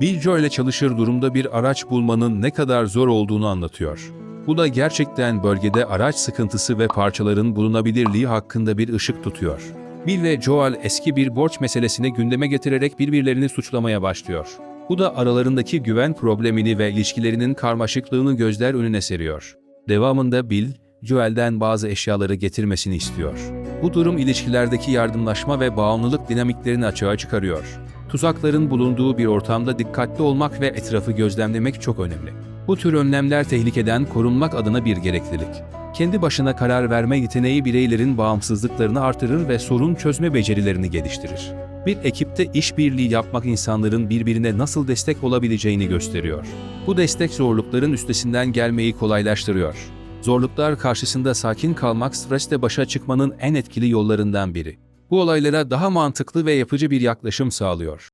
Bill Joe ile çalışır durumda bir araç bulmanın ne kadar zor olduğunu anlatıyor. Bu da gerçekten bölgede araç sıkıntısı ve parçaların bulunabilirliği hakkında bir ışık tutuyor. Bill ve Joel eski bir borç meselesini gündeme getirerek birbirlerini suçlamaya başlıyor. Bu da aralarındaki güven problemini ve ilişkilerinin karmaşıklığını gözler önüne seriyor. Devamında Bill, Joel'den bazı eşyaları getirmesini istiyor. Bu durum ilişkilerdeki yardımlaşma ve bağımlılık dinamiklerini açığa çıkarıyor. Tuzakların bulunduğu bir ortamda dikkatli olmak ve etrafı gözlemlemek çok önemli. Bu tür önlemler tehlikeden korunmak adına bir gereklilik. Kendi başına karar verme yeteneği bireylerin bağımsızlıklarını artırır ve sorun çözme becerilerini geliştirir. Bir ekipte işbirliği yapmak insanların birbirine nasıl destek olabileceğini gösteriyor. Bu destek zorlukların üstesinden gelmeyi kolaylaştırıyor. Zorluklar karşısında sakin kalmak stresle başa çıkmanın en etkili yollarından biri. Bu olaylara daha mantıklı ve yapıcı bir yaklaşım sağlıyor.